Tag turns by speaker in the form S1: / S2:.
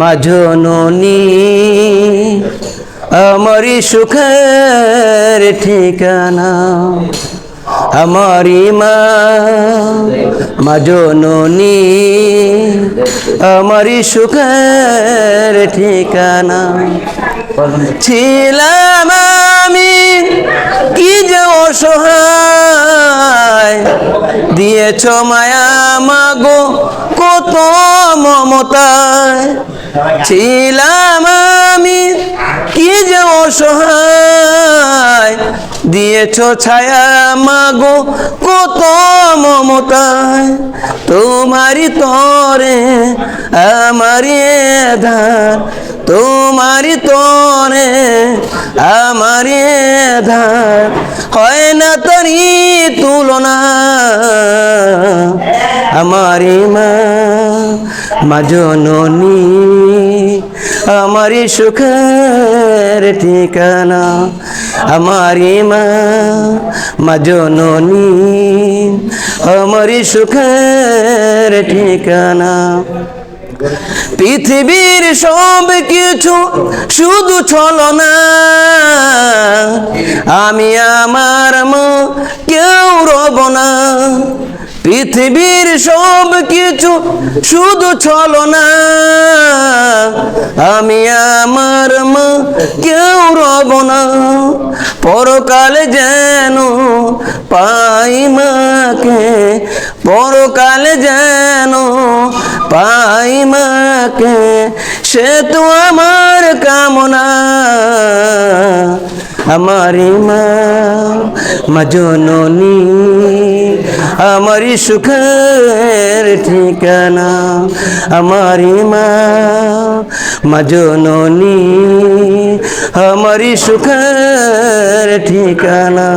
S1: মাজননী আমারি সুখের ঠিকানা। আমারি মা মাজননী আমারি সুখের ঠিকানা। ছিলাম আমি কি যে অসহায়, দিয়েছ মায়া মাগো কত মমতায় ছিলাম আমি, কি যে অসহায়। দিয়েছ ছায়া মাগো, কত মমতায়। তোমারি তরে আমারি ধার তোমারি তরে আমারি ধার। হয় না তরি তুলনা আমারি মা মাজননী আমারি সুখের ঠিকানা আমারি মা মাজননী আমারি সুখের ঠিকানা। পৃথিবীর সব কিছু শুধু ছলনা, আমি আমার মা কেউ রব না। পৃথিবীর সব কিছু শুধু ছলনা আমি আমার মা কেউ রব না। পরকালে যেন পাই মাকে, পরকালে যেন পাই মাকে, সে তো আমার কামনা। আমারি মা মাজননী আমারি সুখের ঠিকানা আমারি মা মাজননী আমারি সুখের ঠিকানা